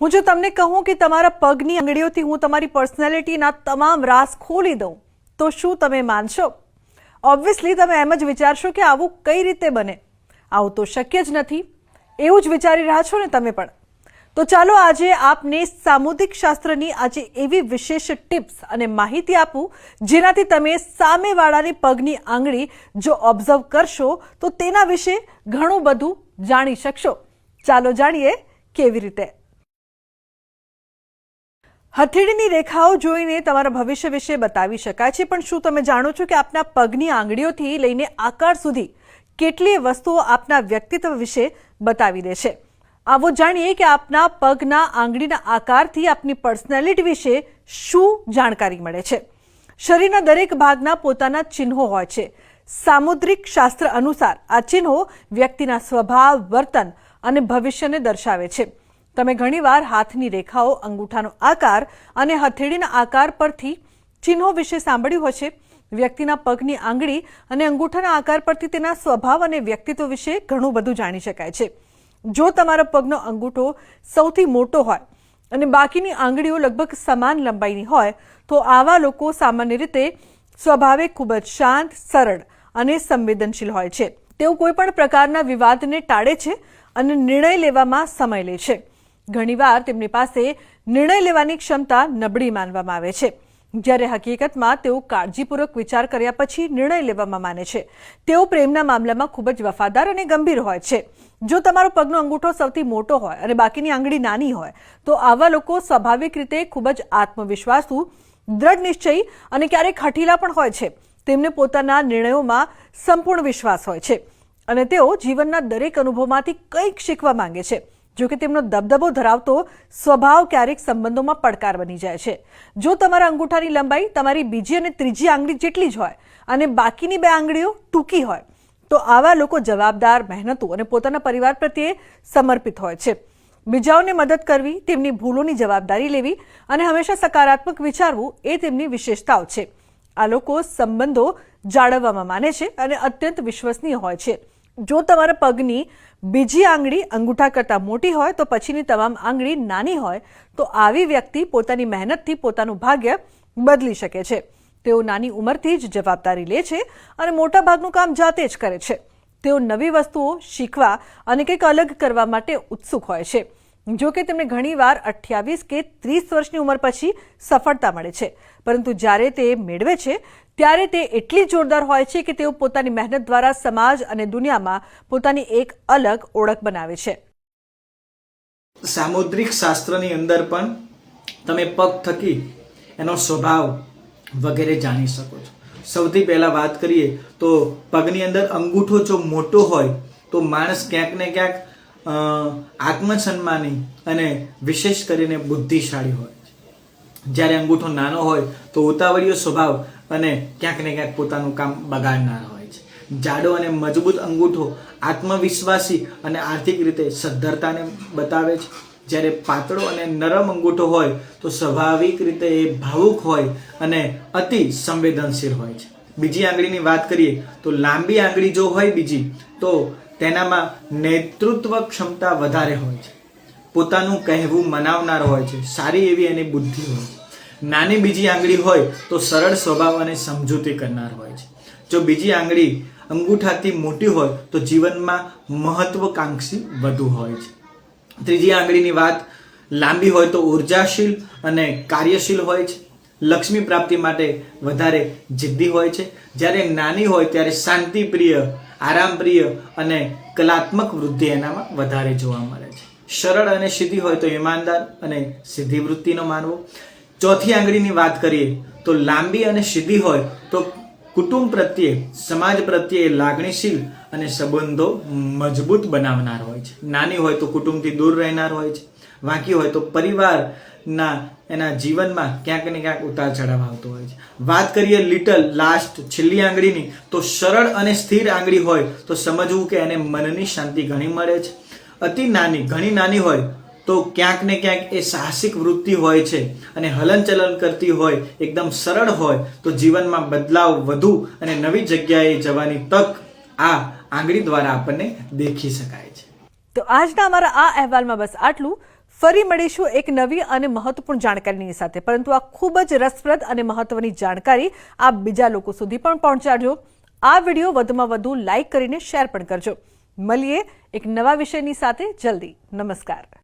હું જો તમને કહું કે તમારા પગની આંગળીઓથી હું તમારી પર્સનાલિટીના તમામ રાસ ખોલી દઉં, તો શું તમે માનશો? ઓબ્વિયસલી તમે એમ જ વિચારશો કે આવું કઈ રીતે બને. આવું તો શક્ય જ નથી. એવું જ વિચારી રહ્યા છો ને તમે પણ. તો ચાલો આજે આપને સામુદિક શાસ્ત્રની આજે એવી વિશેષ ટિપ્સ અને માહિતી આપું, જેનાથી તમે સામેવાળાની પગની આંગળી જો ઓબ્ઝર્વ કરશો, તો તેના વિશે ઘણું બધું જાણી શકશો. ચાલો જાણીએ કેવી રીતે. હથેળીની રેખાઓ જોઈને તમારા ભવિષ્ય વિશે બતાવી શકાય છે, પણ શું તમે જાણો છો કે આપના પગની આંગળીઓથી લઈને આકાર સુધી કેટલીય વસ્તુઓ આપના વ્યક્તિત્વ વિશે બતાવી દે છે? આવો જાણીએ કે આપના પગના આંગળીના આકારથી આપની પર્સનાલિટી વિશે શું જાણકારી મળે છે? શરીરના દરેક ભાગના પોતાના ચિહ્નો હોય છે. સામુદ્રિક શાસ્ત્ર અનુસાર આ ચિહ્નો વ્યક્તિના સ્વભાવ, વર્તન અને ભવિષ્યને દર્શાવે છે. તમે ઘણીવાર હાથની રેખાઓ, અંગૂઠાનો આકાર અને હથેળીના આકાર પરથી ચિહ્નો વિશે સાંભળ્યું હશે. વ્યક્તિના પગની આંગળી અને અંગૂઠાના આકાર પરથી તેના સ્વભાવ અને વ્યક્તિત્વ વિશે ઘણું બધું જાણી શકાય છે. જો તમારો પગનો અંગૂઠો સૌથી મોટો હોય અને બાકીની આંગળીઓ લગભગ સમાન લંબાઈની હોય, તો આવા લોકો સામાન્ય રીતે સ્વભાવે ખૂબ જ શાંત, સરળ અને સંવેદનશીલ હોય છે. તેઓ કોઈ પણ પ્રકારના વિવાદને ટાળે છે અને નિર્ણય લેવામાં સમય લે છે. ઘણીવાર તેમની પાસે નિર્ણય લેવાની ક્ષમતા નબળી માનવામાં આવે છે. જ્યારે હકીકતમાં તેઓ કાળજીપૂર્વક વિચાર કર્યા પછી નિર્ણય લેવામાં માને છે. તેઓ પ્રેમના મામલામાં ખૂબ જ વફાદાર અને ગંભીર હોય છે. જો તમારો પગનો અંગૂઠો સૌથી મોટો હોય અને બાકીની આંગળી નાની હોય, તો આવા લોકો સ્વાભાવિક રીતે ખૂબ જ આત્મવિશ્વાસુ, દ્રઢ નિશ્ચયી અને ક્યારેક હઠીલા પણ હોય છે. તેમને પોતાના નિર્ણયોમાં સંપૂર્ણ વિશ્વાસ હોય છે અને તેઓ જીવનના દરેક અનુભવમાંથી કંઈક શીખવા માંગે છે. જો કે તેમનો દબદબો ધરાવતો સ્વભાવ ક્યારેક સંબંધોમાં પડકાર બની જાય છે. જો તમારા અંગૂઠાની લંબાઈ તમારી બીજી અને ત્રીજી આંગળી જેટલી જ હોય અને બાકીની બે આંગળીઓ ટૂંકી હોય, તો આવા લોકો જવાબદાર, મહેનતુ અને પોતાના પરિવાર પ્રત્યે સમર્પિત હોય છે. બીજાઓને મદદ કરવી, તેમની ભૂલોની જવાબદારી લેવી અને હંમેશા સકારાત્મક વિચારવું એ તેમની વિશેષતાઓ છે. આ લોકો સંબંધો જાળવવામાં માને છે અને અત્યંત વિશ્વસનીય હોય છે. જો તમારા પગની બીજી આંગળી અંગૂઠા કરતાં મોટી હોય તો પછીની તમામ આંગળી નાની હોય તો આવી વ્યક્તિ પોતાની મહેનતથી પોતાનું ભાગ્ય બદલી શકે છે. તેઓ નાની ઉંમરથી જ જવાબદારી લે છે અને મોટાભાગનું કામ જાતે જ કરે છે. તેઓ નવી વસ્તુઓ શીખવા અને કંઈક અલગ કરવા માટે ઉત્સુક હોય છે. જો કે તેમને ઘણીવાર અઠ્યાવીસ કે ત્રીસ વર્ષની ઉંમર પછી સફળતા મળે છે. પરંતુ જ્યારે તે મેળવે છે ત્યારે તે એટલી જોરદાર હોય છે કે તેઓ પોતાની મહેનત દ્વારા સમાજ અને દુનિયામાં પોતાની એક અલગ ઓળખ બનાવે છે. સામુદ્રિક શાસ્ત્રની અંદર પણ તમે પગ થકી એનો સ્વભાવ વગેરે જાણી શકો છો. સૌથી પહેલા વાત કરીએ તો પગની અંદર અંગૂઠો જો મોટો હોય તો માણસ ક્યાંક ને ક્યાંક આત્મસન્માની અને વિશેષ કરીને બુદ્ધિશાળી હોય. જ્યારે અંગૂઠો નાનો હોય તો ઉતાવળીયો સ્વભાવ અને ક્યાંક ને ક્યાંક પોતાનું કામ બગાડનાર હોય છે. જાડો અને મજબૂત અંગૂઠો આત્મવિશ્વાસી અને આર્થિક રીતે સદ્ધરતાને બતાવે છે. જ્યારે પાતળો અને નરમ અંગૂઠો હોય તો સ્વાભાવિક રીતે એ ભાવુક હોય અને અતિ સંવેદનશીલ હોય છે. બીજી આંગળીની વાત કરીએ તો લાંબી આંગળી જો હોય બીજી, તો તેનામાં નેતૃત્વ ક્ષમતા વધારે હોય છે. પોતાનું કહેવું મનાવનાર હોય છે. સારી એવી એની બુદ્ધિ હોય છે. નાની બીજી આંગળી હોય તો સરળ સ્વભાવ અને સમજૂતી કરનાર હોય છે. જો બીજી આંગળી અંગૂઠાથી મોટી હોય તો જીવનમાં મહત્વકાંક્ષી વધુ હોય છે. ત્રીજી આંગળીની વાત લાંબી હોય તો ઉર્જાશીલ અને કાર્યશીલ હોય છે. લક્ષ્મી પ્રાપ્તિ માટે વધારે જિદ્દી હોય છે. જ્યારે નાની હોય ત્યારે શાંતિપ્રિય, આરામપ્રિય અને કલાત્મક વૃદ્ધિ એનામાં વધારે જોવા મળે છે. સરળ અને સીધી હોય તો ઈમાનદાર અને સીધી વૃત્તિનો માનવો. ચોથી આંગળીની વાત કરીએ તો લાંબી અને સીધી હોય તો કુટુંબ પ્રત્યે, સમાજ પ્રત્યે લાગણીશીલ અને સંબંધો મજબૂત બનાવનાર હોય છે. નાની હોય તો કુટુંબથી દૂર રહેનાર હોય છે. વાંકી હોય તો પરિવારના એના જીવનમાં ક્યાંક ને ક્યાંક ઉતાર ચઢાવ આવતો હોય છે. વાત કરીએ લિટલ, લાસ્ટ, છેલ્લી આંગળીની તો સરળ અને સ્થિર આંગળી હોય તો સમજવું કે એને મનની શાંતિ ઘણી મળે છે. અતિ નાની, ઘણી નાની હોય તો ક્યાંક ને ક્યાંક એ સાહસિક વૃત્તિ હોય છે અને હલનચલન કરતી હોય, એકદમ સરળ હોય, તો જીવનમાં બદલાવ વધુ અને નવી જગ્યાએ જવાની તક આ આંગળી દ્વારા આપણને દેખી શકાય છે. તો આજના અમારા આ અહેવાલમાં બસ આટલું. ફરી મળીશું એક નવી અને મહત્વપૂર્ણ જાણકારીની સાથે. પરંતુ આ ખૂબ જ રસપ્રદ અને મહત્વની જાણકારી આપ બીજા લોકો સુધી પણ પહોંચાડજો. આ વીડિયો વધુમાં વધુ લાઇક કરીને શેર પણ કરજો. મળીએ એક નવા વિષયની સાથે જલ્દી. નમસ્કાર.